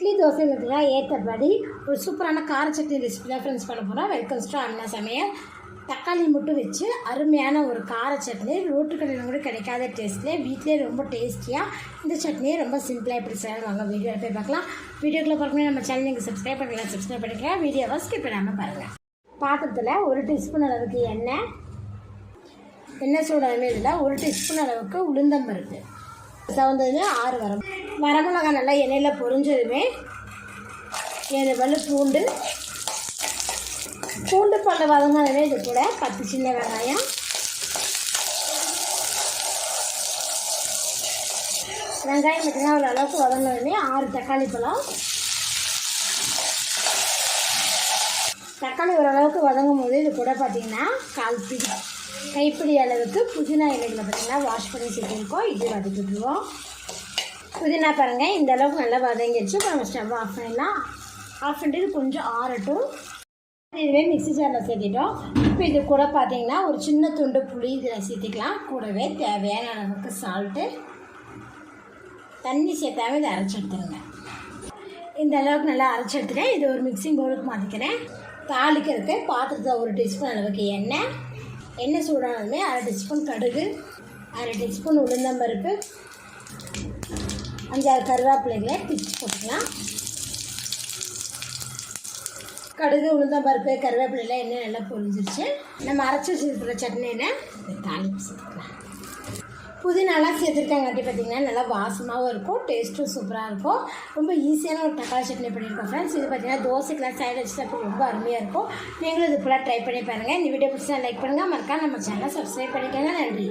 இட்லி தோசைகளுக்குலாம் ஏற்றபடி ஒரு சூப்பரான கார சட்னி ரெசிபி தான் ஃப்ரெண்ட்ஸ் பண்ண போகிறோம் வெல்கம் ஸ்டோ அண்ணா சமையல். தக்காளி மட்டும் வச்சு அருமையான ஒரு கார சட்னி. ரோட்டு கடையில் கூட கிடைக்காத டேஸ்ட்லேயே வீட்டிலே ரொம்ப டேஸ்டியாக இந்த சட்னியை ரொம்ப சிம்பிளாக எப்படி செய்யலாம் வாங்க வீடியோ போய் பார்க்கலாம். வீடியோக்குள்ளே பார்க்கணும் நம்ம சேனல் நீங்கள் சப்ஸ்கிரைப் பண்ணிக்கலாம் சப்ஸ்கிரைப் பண்ணிக்கலாம் வீடியோவை ஸ்கிப் பண்ணாமல் பாருங்கள் பாத்திரத்தில் ஒரு டீஸ்பூன் அளவுக்கு எண்ணெய். எண்ணெய் சூடாமே இதில் ஒரு டீஸ்பூன் அளவுக்கு உளுந்தம்பருப்பு. சவுந்ததுமே ஆறு வரம் வரமிளகாய் நல்லா எண்ணெயில் பொரிஞ்சதுமே ஏழு பல்லு பூண்டு. பூண்டு பல்ல வதங்கினதுமே இது கூட பத்து சின்ன வெங்காயம். வெங்காயம் பார்த்தீங்கன்னா ஒரு அளவுக்கு வதங்கினதுமே ஆறு தக்காளி பழம். தக்காளி ஓரளவுக்கு வதங்கும் போது இது கூட பார்த்தீங்கன்னா கால் பிடி கைப்பிடி அளவுக்கு புதினா இலைகளை பார்த்தீங்கன்னா வாஷ் பண்ணி வச்சுருக்கோம். இது வதக்கிடுவோம் புதினா பாருங்கள் இந்த அளவுக்கு நல்லா வதங்கிடுச்சு. இப்போ நம்ம ஸ்டவ் ஆஃப் பண்ணிடலாம். ஆஃப் பண்ணிட்டு இது கொஞ்சம் ஆறட்டும். இதுவே மிக்ஸி ஜாரில் சேர்த்திட்டோம். இப்போ இது கூட பார்த்தீங்கன்னா ஒரு சின்ன துண்டு புளி இதில் சேர்த்திக்கலாம். கூடவே தேவையான அளவுக்கு சால்ட்டு தண்ணி சேர்த்தாவே இதை அரைச்சி எடுத்துருங்க. இந்த அளவுக்கு நல்லா அரைச்சி எடுத்துட்டேன். இது ஒரு மிக்சிங் பவுலுக்கு மாற்றிக்கிறேன் தாளிக்கிறதுக்கு பாத்திரத்தில் ஒரு டீஸ்பூன் அளவுக்கு எண்ணெய். எண்ணெய் சூடானதுமே அரை டீஸ்பூன் கடுகு அரை டீஸ்பூன் உளுந்தம்பருப்பு அஞ்சாறு கருவேப்பிலைகளை பிச்சு போட்டுக்கலாம். கடுகு உளுந்தம்பருப்பு கருவேப்பிலையில் எண்ணெய் நல்லா பொரிஞ்சிருச்சு. நம்ம அரைச்சி வச்சுருக்கிற சட்னியில் தாளிப்பு சேர்த்துக்கலாம் புதினாலாம் சேர்த்துருக்காங்காட்டி பார்த்தீங்கன்னா நல்லா வாசமாகவும் இருக்கும் டேஸ்ட்டும் சூப்பராக இருக்கும். ரொம்ப ஈஸியான ஒரு தக்காளி சட்னி பண்ணியிருக்கோம் ஃப்ரெண்ட்ஸ் இது பார்த்தீங்கன்னா தோசைக்கெலாம் சைடு வச்சு சாப்பிட்டு ரொம்ப அருமையாக இருக்கும். நீங்களும் இது ஃபுல்லாக ட்ரை பண்ணி பாருங்கள் இந்த வீடியோ பிடிச்சா லைக் பண்ணுங்கள் மறக்காம நம்ம சேனலை சப்ஸ்கிரைப் பண்ணிக்கோங்க. நன்றி.